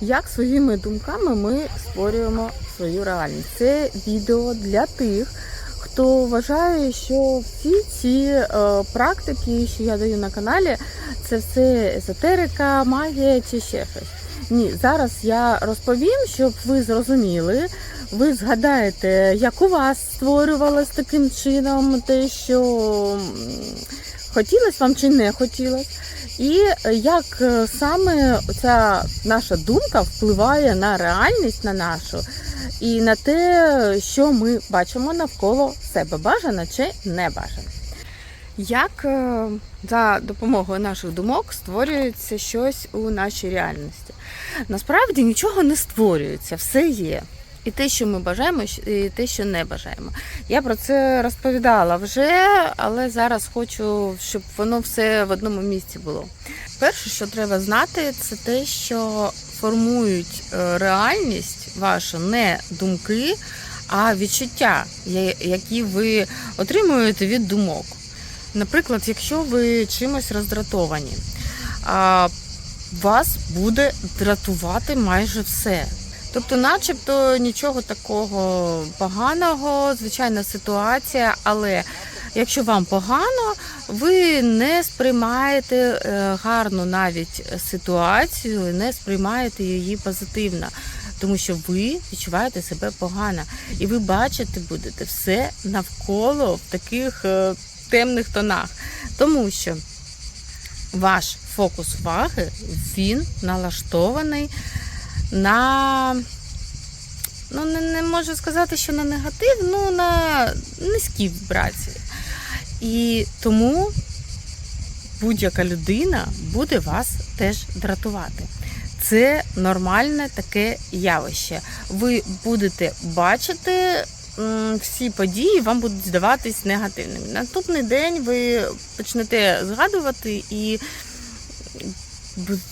як своїми думками ми створюємо свою реальність. Це відео для тих, хто вважає, що всі ці е, практики, що я даю на каналі, це все езотерика, магія чи ще щось. Ні, зараз я розповім, щоб ви зрозуміли. Ви згадаєте, як у вас створювалось таким чином те, що м, хотілося вам чи не хотілося. І як е, саме ця наша думка впливає на реальність на нашу і на те, що ми бачимо навколо себе, бажано чи не бажано. Як е, за допомогою наших думок створюється щось у нашій реальності? Насправді нічого не створюється, все є. І те, що ми бажаємо, і те, що не бажаємо. Я про це розповідала вже, але зараз хочу, щоб воно все в одному місці було. Перше, що треба знати, це те, що формують е, реальність вашу не думки, а відчуття, які ви отримуєте від думок. Наприклад, якщо ви чимось роздратовані, вас буде дратувати майже все. Тобто, начебто нічого такого поганого, звичайна ситуація, але якщо вам погано, ви не сприймаєте е, гарну навіть ситуацію, не сприймаєте її позитивно, тому що ви відчуваєте себе погано, і ви бачите будете все навколо в таких е, темних тонах, тому що ваш фокус уваги він налаштований на ну не, не можу сказати, що на негатив, ну на низькі вібрації. І тому будь-яка людина буде вас теж дратувати. Це нормальне таке явище. Ви будете бачити всі події, вам будуть здаватись негативними. Наступний день ви почнете згадувати і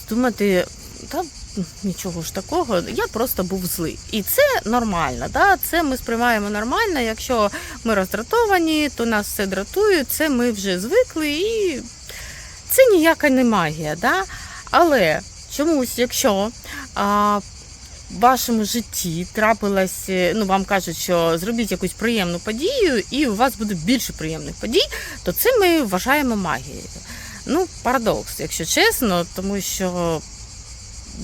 думати, та нічого ж такого, я просто був злий. І це нормально. Да? Це ми сприймаємо нормально. Якщо ми роздратовані, то нас все дратує, це ми вже звикли, і це ніяка не магія. Да? Але чомусь, якщо а, в вашому житті трапилось, ну вам кажуть, що зробіть якусь приємну подію, і у вас буде більше приємних подій, то це ми вважаємо магією. Ну, парадокс, якщо чесно, тому що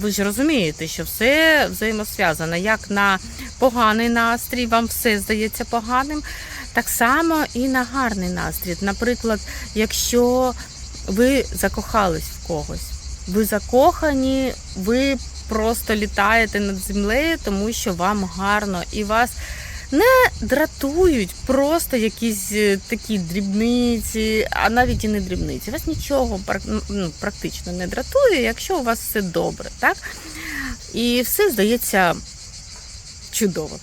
ви ж розумієте, що все взаємосв'язано. Як на поганий настрій, вам все здається поганим, так само і на гарний настрій. Наприклад, якщо ви закохались в когось, ви закохані, ви просто літаєте над землею, тому що вам гарно і вас. Не дратують просто якісь е, такі дрібниці, а навіть і не дрібниці. Вас нічого ну, практично не дратує, якщо у вас все добре, так? І все здається чудово.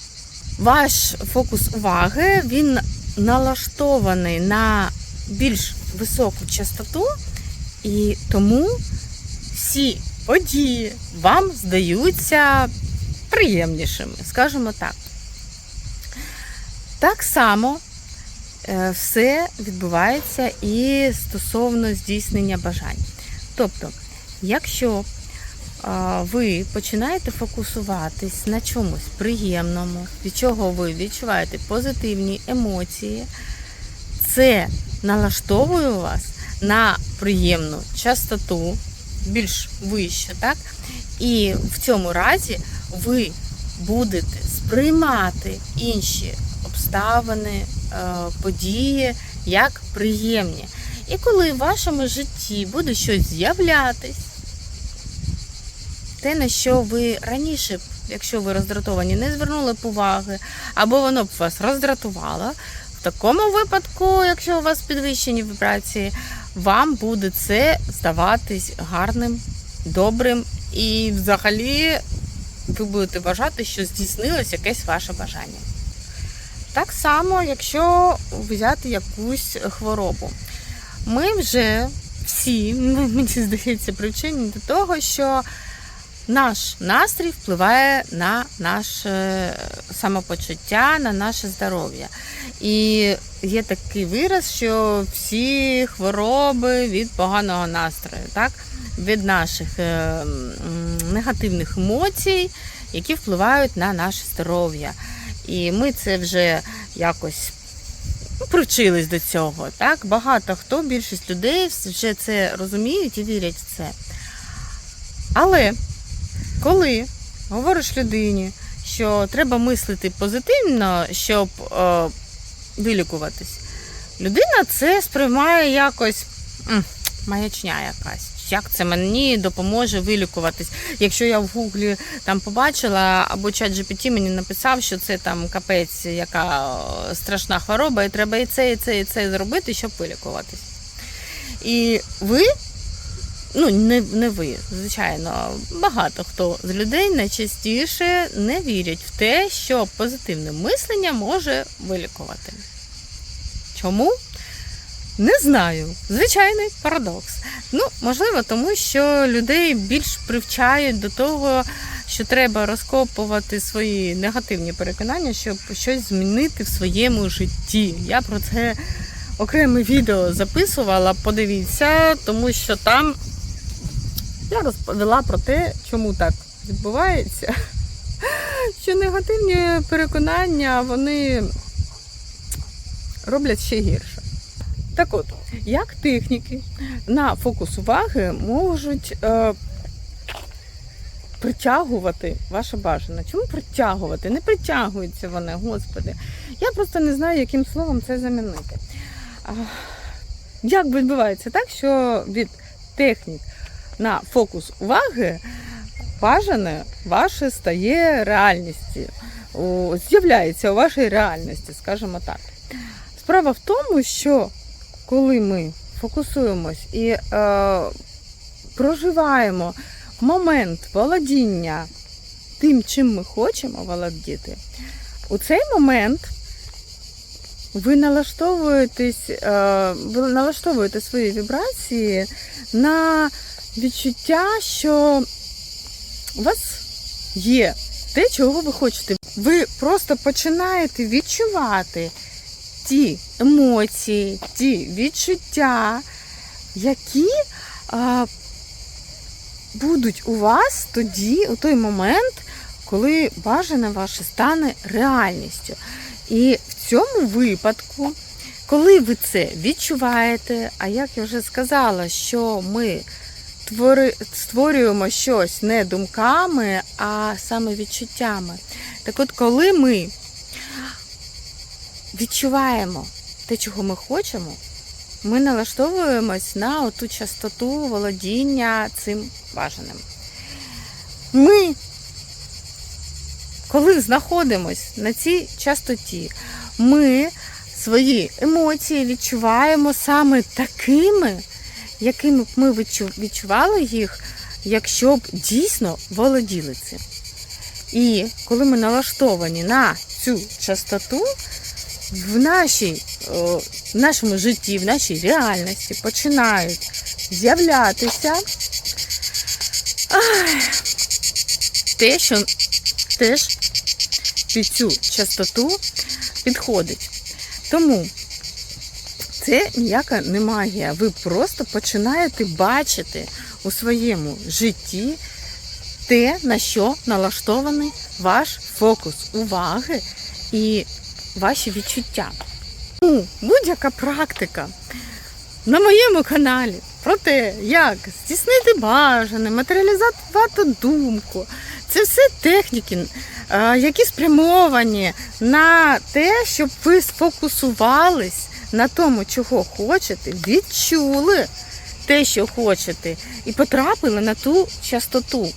Ваш фокус уваги він налаштований на більш високу частоту, і тому всі події вам здаються приємнішими, скажімо так. Так само е, все відбувається і стосовно здійснення бажань. Тобто, якщо ви починаєте фокусуватись на чомусь приємному, від чого ви відчуваєте позитивні емоції, це налаштовує вас на приємну частоту, більш вищу, так? І в цьому разі ви будете сприймати інші обставини, е, події як приємні. І коли в вашому житті буде щось з'являтись, те, на що ви раніше, якщо ви роздратовані, не звернули б уваги, або воно б вас роздратувало, в такому випадку, якщо у вас підвищені вібрації, вам буде це здаватись гарним, добрим і взагалі ви будете вважати, що здійснилось якесь ваше бажання. Так само, якщо взяти якусь хворобу. Ми вже всі, ну, мені здається, привчені до того, що наш настрій впливає на наше самопочуття, на наше здоров'я. І є такий вираз, що всі хвороби від поганого настрою, так? від наших е, негативних емоцій, які впливають на наше здоров'я. І ми це вже якось ну, привчились до цього. Так? Багато хто, більшість людей вже це розуміють і вірять в це. Але коли говориш людині, що треба мислити позитивно, щоб е, вилікуватись, людина це сприймає якось «М, маячня якась. Як це мені допоможе вилікуватись? Якщо я в гуглі там побачила, або чат GPT мені написав, що це там капець, яка страшна хвороба, і треба і це, і це, і це зробити, щоб вилікуватись. І ви ну не, не ви, звичайно, багато хто з людей найчастіше не вірять в те, що позитивне мислення може вилікувати. Чому? Не знаю. Звичайний парадокс. Ну, можливо, тому що людей більш привчають до того, що треба розкопувати свої негативні переконання, щоб щось змінити в своєму житті. Я про це окреме відео записувала, подивіться, тому що там я розповіла про те, чому так відбувається. Що негативні переконання вони роблять ще гірше. Так от, як техніки на фокус уваги можуть е, притягувати ваше бажане? Чому притягувати? Не притягуються вони, господи. Я просто не знаю, яким словом це замінити. А, як відбувається так, що від технік на фокус уваги бажане ваше стає реальністю, з'являється у вашій реальності, скажімо так. Справа в тому, що коли ми фокусуємось і е, проживаємо момент володіння тим, чим ми хочемо володіти, у цей момент ви налаштовуєтесь, е, ви налаштовуєте свої вібрації на відчуття, що у вас є те, чого ви хочете. Ви просто починаєте відчувати ті емоції, ті відчуття, які а, будуть у вас тоді, у той момент, коли бажане ваше стане реальністю. І в цьому випадку, коли ви це відчуваєте, а як я вже сказала, що ми створюємо щось не думками, а саме відчуттями. Так от, коли ми відчуваємо те, чого ми хочемо, ми налаштовуємось на оту частоту володіння цим бажаним. Ми, коли знаходимось на цій частоті, ми свої емоції відчуваємо саме такими, якими б ми відчували їх, якщо б дійсно володіли цим. І коли ми налаштовані на цю частоту, в, нашій, в нашому житті, в нашій реальності починають з'являтися те, що теж під цю частоту підходить. Тому це ніяка не магія. Ви просто починаєте бачити у своєму житті те, на що налаштований ваш фокус уваги і ваші відчуття. Ну, будь-яка практика на моєму каналі про те, як здійснити бажане, матеріалізувати думку. Це все техніки, е, які спрямовані на те, щоб ви сфокусувались на тому, чого хочете, відчули те, що хочете, і потрапили на ту частоту.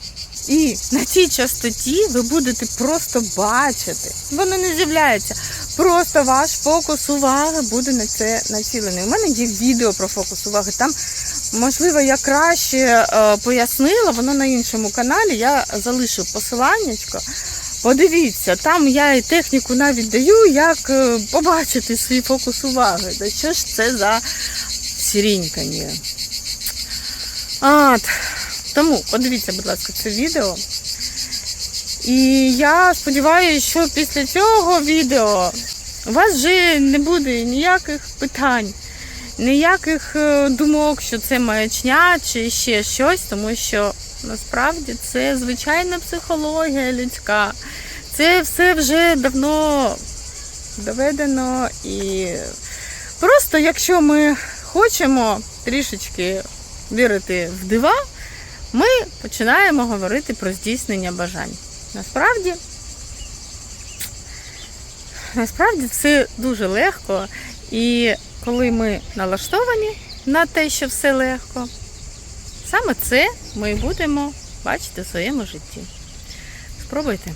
І на цій частоті ви будете просто бачити. Воно не з'являється. Просто ваш фокус уваги буде на це націлений. У мене є відео про фокус уваги. Там, можливо, я краще е, пояснила, воно на іншому каналі. Я залишу посиланнячко. Подивіться, там я і техніку навіть даю, як е, побачити свій фокус уваги. Та що ж це за сірінькання? От. Тому подивіться, будь ласка, це відео. І я сподіваюся, що після цього відео у вас вже не буде ніяких питань, ніяких е, думок, що це маячня чи ще щось, тому що насправді це звичайна психологія людська. Це все вже давно доведено і просто якщо ми хочемо трішечки вірити в дива, ми починаємо говорити про здійснення бажань. Насправді, насправді це дуже легко. І коли ми налаштовані на те, що все легко, саме це ми будемо бачити в своєму житті. Спробуйте.